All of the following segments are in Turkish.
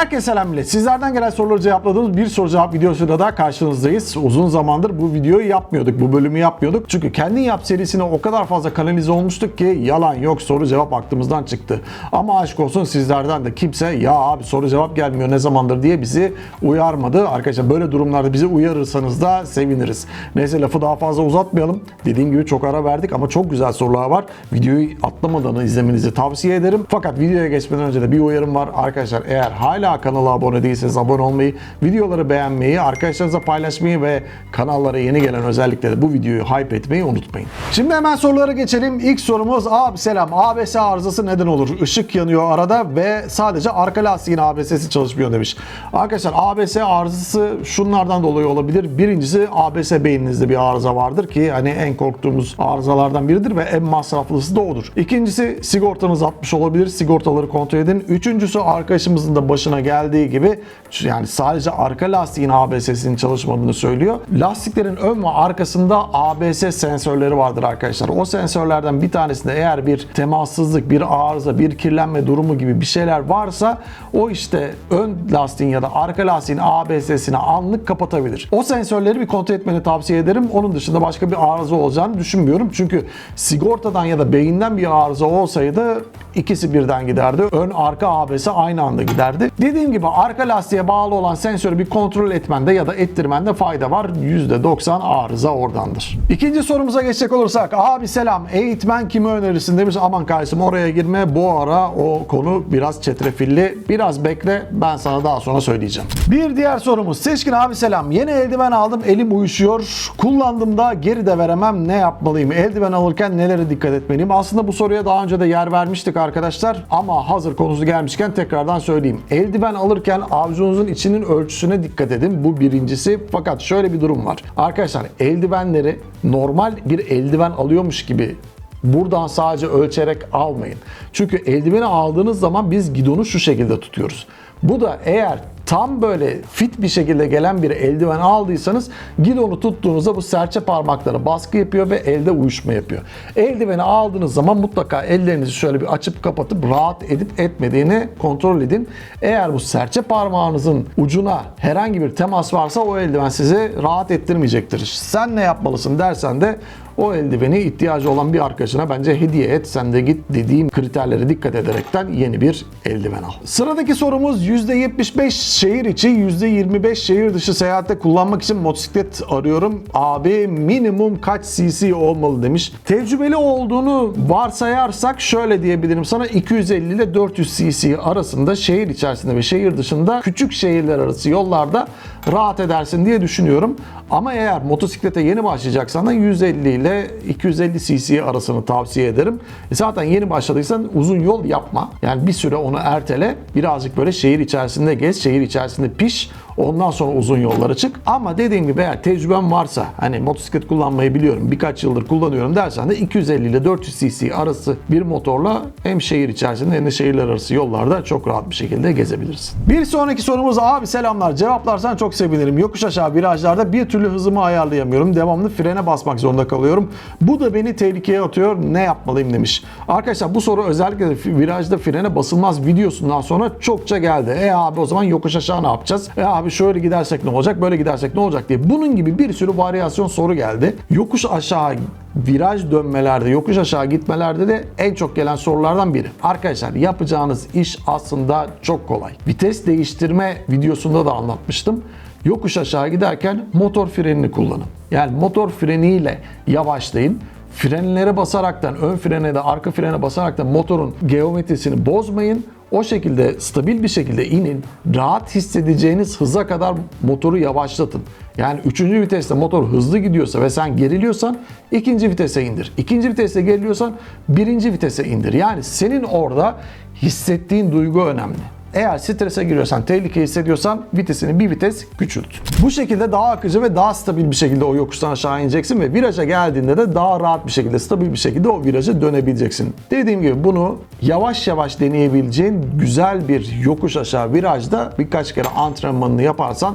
Herkese selam millet. Sizlerden gelen soruları cevapladığımız bir soru cevap videosuyla da karşınızdayız. Uzun zamandır bu videoyu yapmıyorduk, bu bölümü yapmıyorduk. Çünkü kendin yap serisine o kadar fazla kanalize olmuştuk ki yalan yok soru cevap aklımızdan çıktı. Ama aşk olsun sizlerden de kimse ya abi soru cevap gelmiyor ne zamandır diye bizi uyarmadı. Arkadaşlar böyle durumlarda bizi uyarırsanız da seviniriz. Neyse lafı daha fazla uzatmayalım. Dediğim gibi çok ara verdik ama çok güzel sorular var. Videoyu atlamadan izlemenizi tavsiye ederim. Fakat videoya geçmeden önce de bir uyarım var. Arkadaşlar eğer hala kanala abone değilseniz abone olmayı, videoları beğenmeyi, arkadaşlarınızla paylaşmayı ve kanallara yeni gelen özellikle de bu videoyu hype etmeyi unutmayın. Şimdi hemen sorulara geçelim. İlk sorumuz abi selam. ABS arızası neden olur? Işık yanıyor arada ve sadece arka lastiğin ABS'si çalışmıyor demiş. Arkadaşlar ABS arızası şunlardan dolayı olabilir. Birincisi ABS beyninizde bir arıza vardır ki hani en korktuğumuz arızalardan biridir ve en masraflısı da odur. İkincisi sigortanız atmış olabilir. Sigortaları kontrol edin. Üçüncüsü arkadaşımızın da başına geldiği gibi yani sadece arka lastiğin ABS'sinin çalışmadığını söylüyor. Lastiklerin ön ve arkasında ABS sensörleri vardır arkadaşlar. O sensörlerden bir tanesinde eğer bir temassızlık, bir arıza, bir kirlenme durumu gibi bir şeyler varsa o işte ön lastiğin ya da arka lastiğin ABS'sini anlık kapatabilir. O sensörleri bir kontrol etmeni tavsiye ederim. Onun dışında başka bir arıza olacağını düşünmüyorum. Çünkü sigortadan ya da beyinden bir arıza olsaydı ikisi birden giderdi. Ön arka ABS aynı anda giderdi. Dediğim gibi arka lastiğe bağlı olan sensörü bir kontrol etmende ya da ettirmende fayda var. %90 arıza oradandır. İkinci sorumuza geçecek olursak abi selam eğitmen kimi önerirsin demiş aman kardeşim oraya girme bu ara o konu biraz çetrefilli. Biraz bekle ben sana daha sonra söyleyeceğim. Bir diğer sorumuz Seçkin abi selam yeni eldiven aldım elim uyuşuyor. Kullandığımda geri de veremem ne yapmalıyım? Eldiven alırken nelere dikkat etmeliyim? Aslında bu soruya daha önce de yer vermiştik arkadaşlar ama hazır konusu gelmişken tekrardan söyleyeyim. Eldiven alırken avucunuzun içinin ölçüsüne dikkat edin. Bu birincisi. Fakat şöyle bir durum var. Arkadaşlar eldivenleri normal bir eldiven alıyormuş gibi Buradan sadece ölçerek almayın. Çünkü eldiveni aldığınız zaman biz gidonu şu şekilde tutuyoruz. Bu da eğer tam böyle fit bir şekilde gelen bir eldiven aldıysanız gidonu tuttuğunuzda bu serçe parmaklara baskı yapıyor ve elde uyuşma yapıyor. Eldiveni aldığınız zaman mutlaka ellerinizi şöyle bir açıp kapatıp rahat edip etmediğini kontrol edin. Eğer bu serçe parmağınızın ucuna herhangi bir temas varsa o eldiven sizi rahat ettirmeyecektir. Sen ne yapmalısın dersen de o eldiveni ihtiyacı olan bir arkadaşına bence hediye et. Sen de git dediğim kriterlere dikkat ederekten yeni bir eldiven al. Sıradaki sorumuz %75 şehir içi, %25 şehir dışı seyahatte kullanmak için motosiklet arıyorum. Abi minimum kaç cc olmalı demiş. Tecrübeli olduğunu varsayarsak şöyle diyebilirim sana 250 ile 400 cc arasında şehir içerisinde ve şehir dışında küçük şehirler arası yollarda rahat edersin diye düşünüyorum. Ama eğer motosiklete yeni başlayacaksan da 150 ile 250 cc arasını tavsiye ederim. E zaten yeni başladıysan uzun yol yapma. Yani bir süre onu ertele. Birazcık böyle şehir içerisinde gez, şehir içerisinde piş. Ondan sonra uzun yollara çık. Ama dediğim gibi eğer tecrüben varsa hani motosiklet kullanmayı biliyorum birkaç yıldır kullanıyorum dersen de 250 ile 400 cc arası bir motorla hem şehir içerisinde hem de şehirler arası yollarda çok rahat bir şekilde gezebilirsin. Bir sonraki sorumuz abi selamlar cevaplarsan çok sevinirim. Yokuş aşağı virajlarda bir türlü hızımı ayarlayamıyorum. Devamlı frene basmak zorunda kalıyorum. Bu da beni tehlikeye atıyor. Ne yapmalıyım demiş. Arkadaşlar bu soru özellikle virajda frene basılmaz videosundan sonra çokça geldi. E abi o zaman yokuş aşağı ne yapacağız? E abi şöyle gidersek ne olacak? Böyle gidersek ne olacak diye. Bunun gibi bir sürü varyasyon soru geldi. Yokuş aşağı viraj dönmelerde, yokuş aşağı gitmelerde de en çok gelen sorulardan biri. Arkadaşlar yapacağınız iş aslında çok kolay. Vites değiştirme videosunda da anlatmıştım. Yokuş aşağı giderken motor frenini kullanın. Yani motor freniyle yavaşlayın. Frenlere basaraktan, ön frene de arka frene basaraktan motorun geometrisini bozmayın. O şekilde stabil bir şekilde inin. Rahat hissedeceğiniz hıza kadar motoru yavaşlatın. Yani üçüncü viteste motor hızlı gidiyorsa ve sen geriliyorsan ikinci vitese indir. İkinci viteste geriliyorsan birinci vitese indir. Yani senin orada hissettiğin duygu önemli. Eğer strese giriyorsan, tehlike hissediyorsan vitesini bir vites küçült. Bu şekilde daha akıcı ve daha stabil bir şekilde o yokuştan aşağı ineceksin ve viraja geldiğinde de daha rahat bir şekilde, stabil bir şekilde o viraja dönebileceksin. Dediğim gibi bunu yavaş yavaş deneyebileceğin güzel bir yokuş aşağı virajda birkaç kere antrenmanını yaparsan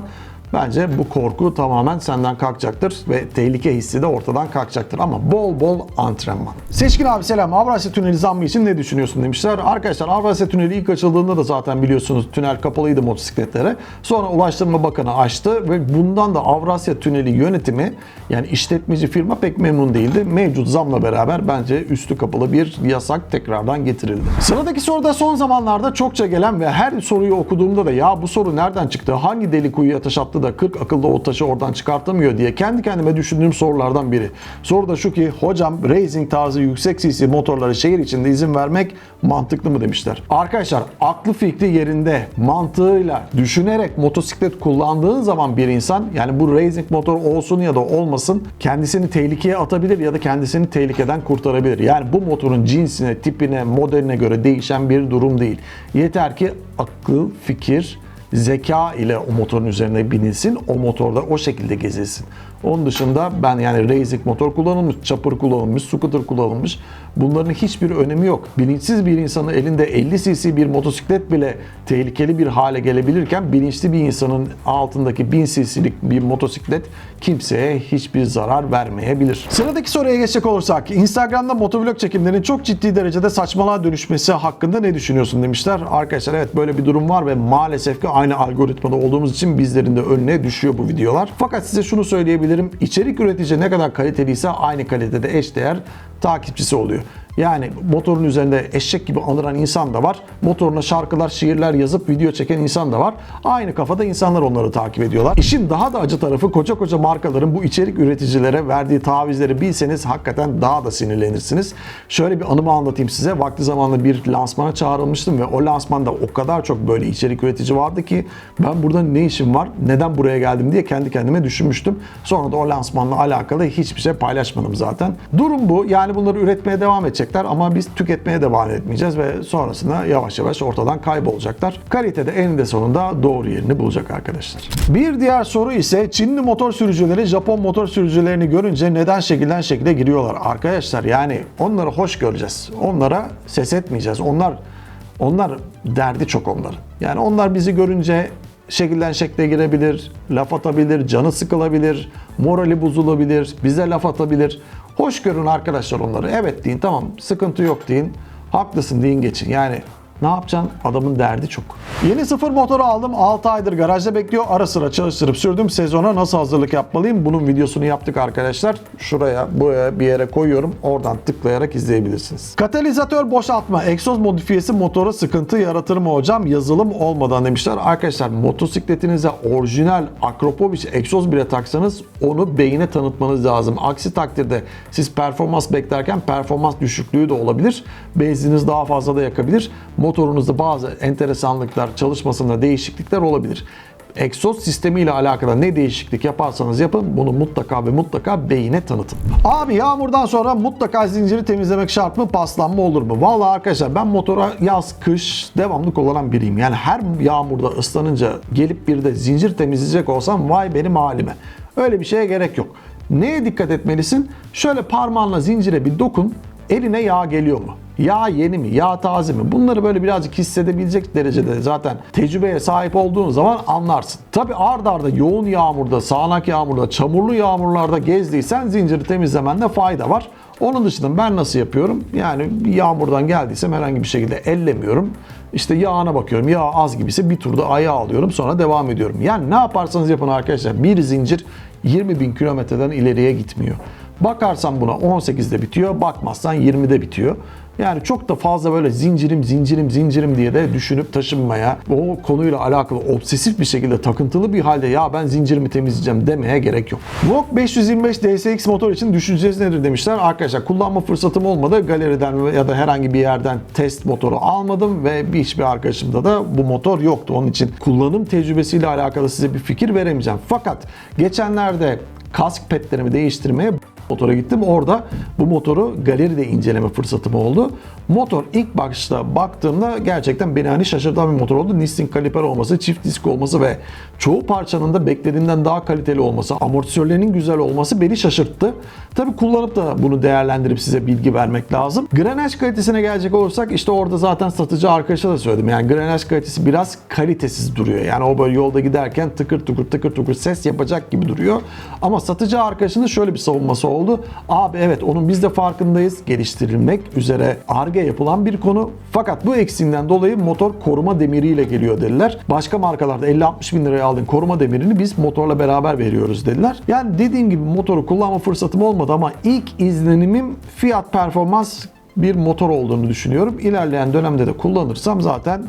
bence bu korku tamamen senden kalkacaktır ve tehlike hissi de ortadan kalkacaktır ama bol bol antrenman. Seçkin abi selam. Avrasya Tüneli zammı için ne düşünüyorsun demişler. Arkadaşlar Avrasya Tüneli ilk açıldığında da zaten biliyorsunuz tünel kapalıydı motosikletlere. Sonra Ulaştırma Bakanı açtı ve bundan da Avrasya Tüneli yönetimi yani işletmeci firma pek memnun değildi. Mevcut zamla beraber bence üstü kapalı bir yasak tekrardan getirildi. Sıradaki soruda son zamanlarda çokça gelen ve her soruyu okuduğumda da ya bu soru nereden çıktı? Hangi deli kuyuya taş attı da 40 akıllı o taşı oradan çıkartamıyor diye kendi kendime düşündüğüm sorulardan biri. Soru da şu ki hocam racing tarzı yüksek cc motorları şehir içinde izin vermek mantıklı mı demişler. Arkadaşlar aklı fikri yerinde mantığıyla düşünerek motosiklet kullandığın zaman bir insan yani bu racing motor olsun ya da olmasın kendisini tehlikeye atabilir ya da kendisini tehlikeden kurtarabilir. Yani bu motorun cinsine, tipine, modeline göre değişen bir durum değil. Yeter ki akıl, fikir, zeka ile o motorun üzerine binilsin. O motorda o şekilde gezilsin. Onun dışında ben yani racing motor kullanılmış, chopper kullanılmış, scooter kullanılmış. Bunların hiçbir önemi yok. Bilinçsiz bir insanın elinde 50 cc bir motosiklet bile tehlikeli bir hale gelebilirken bilinçli bir insanın altındaki 1000 cc'lik bir motosiklet kimseye hiçbir zarar vermeyebilir. Sıradaki soruya geçecek olursak Instagram'da motovlog çekimlerinin çok ciddi derecede saçmalığa dönüşmesi hakkında ne düşünüyorsun demişler. Arkadaşlar evet böyle bir durum var ve maalesef ki aynı algoritmada olduğumuz için bizlerin de önüne düşüyor bu videolar. Fakat size şunu söyleyebilirim. İçerik üretici ne kadar kaliteliyse aynı kalitede eşdeğer takipçisi oluyor. Yani motorun üzerinde eşek gibi anıran insan da var. Motoruna şarkılar, şiirler yazıp video çeken insan da var. Aynı kafada insanlar onları takip ediyorlar. İşin daha da acı tarafı koca koca markaların bu içerik üreticilere verdiği tavizleri bilseniz hakikaten daha da sinirlenirsiniz. Şöyle bir anımı anlatayım size. Vakti zamanında bir lansmana çağrılmıştım ve o lansmanda o kadar çok böyle içerik üretici vardı ki ben burada ne işim var, neden buraya geldim diye kendi kendime düşünmüştüm. Sonra da o lansmanla alakalı hiçbir şey paylaşmadım zaten. Durum bu. Yani bunları üretmeye devam edecekler ama biz tüketmeye devam etmeyeceğiz ve sonrasında yavaş yavaş ortadan kaybolacaklar. Kalite de eninde sonunda doğru yerini bulacak arkadaşlar. Bir diğer soru ise Çinli motor sürücüleri Japon motor sürücülerini görünce neden şekilden şekile giriyorlar? Arkadaşlar yani onları hoş göreceğiz. Onlara ses etmeyeceğiz. Onlar onlar derdi çok onların. Yani onlar bizi görünce şekilden şekle girebilir, laf atabilir, canı sıkılabilir, morali bozulabilir, bize laf atabilir. Hoş görün arkadaşlar onları. Evet deyin tamam sıkıntı yok deyin. Haklısın deyin geçin. Yani ne yapacaksın? Adamın derdi çok. Yeni sıfır motoru aldım. 6 aydır garajda bekliyor. Ara sıra çalıştırıp sürdüm. Sezona nasıl hazırlık yapmalıyım? Bunun videosunu yaptık arkadaşlar. Şuraya, buraya bir yere koyuyorum. Oradan tıklayarak izleyebilirsiniz. Katalizatör boşaltma. Egzoz modifiyesi motora sıkıntı yaratır mı hocam? Yazılım olmadan demişler. Arkadaşlar motosikletinize orijinal Akropovic egzoz bile taksanız onu beyine tanıtmanız lazım. Aksi takdirde siz performans beklerken performans düşüklüğü de olabilir. Benziniz daha fazla da yakabilir motorunuzda bazı enteresanlıklar, çalışmasında değişiklikler olabilir. Egzoz sistemiyle alakalı ne değişiklik yaparsanız yapın bunu mutlaka ve mutlaka beyine tanıtın. Abi yağmurdan sonra mutlaka zinciri temizlemek şart mı? Paslanma olur mu? Vallahi arkadaşlar ben motora yaz, kış devamlı kullanan biriyim. Yani her yağmurda ıslanınca gelip bir de zincir temizleyecek olsam vay benim halime. Öyle bir şeye gerek yok. Neye dikkat etmelisin? Şöyle parmağınla zincire bir dokun. Eline yağ geliyor mu? Yağ yeni mi? Yağ taze mi? Bunları böyle birazcık hissedebilecek derecede zaten tecrübeye sahip olduğun zaman anlarsın. Tabi ard arda yoğun yağmurda, sağanak yağmurda, çamurlu yağmurlarda gezdiysen zinciri temizlemende fayda var. Onun dışında ben nasıl yapıyorum? Yani yağmurdan geldiysem herhangi bir şekilde ellemiyorum. İşte yağına bakıyorum. Yağ az gibiyse bir turda ayağı alıyorum sonra devam ediyorum. Yani ne yaparsanız yapın arkadaşlar. Bir zincir 20 bin kilometreden ileriye gitmiyor. Bakarsan buna 18'de bitiyor, bakmazsan 20'de bitiyor. Yani çok da fazla böyle zincirim zincirim zincirim diye de düşünüp taşınmaya, o konuyla alakalı obsesif bir şekilde takıntılı bir halde ya ben zincirimi temizleyeceğim demeye gerek yok. VOG 525 DSX motor için düşünceniz nedir demişler. Arkadaşlar kullanma fırsatım olmadı. Galeriden ya da herhangi bir yerden test motoru almadım ve hiçbir arkadaşımda da bu motor yoktu. Onun için kullanım tecrübesiyle alakalı size bir fikir veremeyeceğim. Fakat geçenlerde kask petlerimi değiştirmeye motora gittim. Orada bu motoru galeride inceleme fırsatım oldu. Motor ilk bakışta baktığımda gerçekten beni hani şaşırtan bir motor oldu. Nissin kaliper olması, çift disk olması ve çoğu parçanın da beklediğimden daha kaliteli olması, amortisörlerinin güzel olması beni şaşırttı. Tabi kullanıp da bunu değerlendirip size bilgi vermek lazım. Grenaj kalitesine gelecek olursak işte orada zaten satıcı arkadaşa da söyledim. Yani grenaj kalitesi biraz kalitesiz duruyor. Yani o böyle yolda giderken tıkır tıkır tıkır tıkır ses yapacak gibi duruyor. Ama satıcı arkadaşının şöyle bir savunması oldu. Abi evet onun biz de farkındayız. Geliştirilmek üzere ARGE yapılan bir konu. Fakat bu eksiğinden dolayı motor koruma demiriyle geliyor dediler. Başka markalarda 50-60 bin liraya aldığın koruma demirini biz motorla beraber veriyoruz dediler. Yani dediğim gibi motoru kullanma fırsatım olmadı ama ilk izlenimim fiyat performans bir motor olduğunu düşünüyorum. İlerleyen dönemde de kullanırsam zaten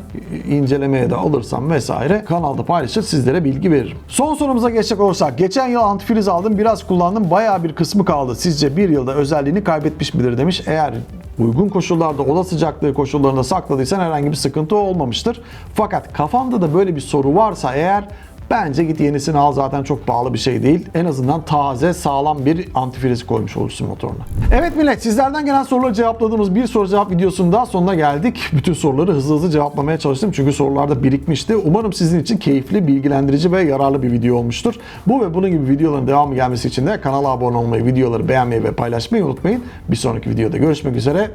incelemeye de alırsam vesaire kanalda paylaşır sizlere bilgi veririm. Son sorumuza geçecek olursak geçen yıl antifriz aldım biraz kullandım bayağı bir kısmı kaldı. Sizce bir yılda özelliğini kaybetmiş midir demiş. Eğer uygun koşullarda oda sıcaklığı koşullarında sakladıysan herhangi bir sıkıntı olmamıştır. Fakat kafanda da böyle bir soru varsa eğer Bence git yenisini al zaten çok pahalı bir şey değil. En azından taze, sağlam bir antifriz koymuş olursun motoruna. Evet millet sizlerden gelen soruları cevapladığımız bir soru cevap videosunun daha sonuna geldik. Bütün soruları hızlı hızlı cevaplamaya çalıştım çünkü sorularda birikmişti. Umarım sizin için keyifli, bilgilendirici ve yararlı bir video olmuştur. Bu ve bunun gibi videoların devamı gelmesi için de kanala abone olmayı, videoları beğenmeyi ve paylaşmayı unutmayın. Bir sonraki videoda görüşmek üzere.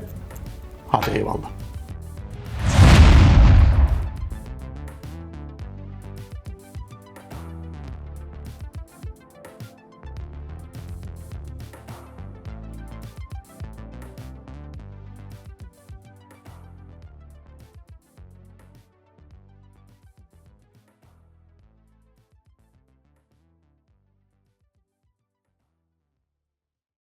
Hadi eyvallah.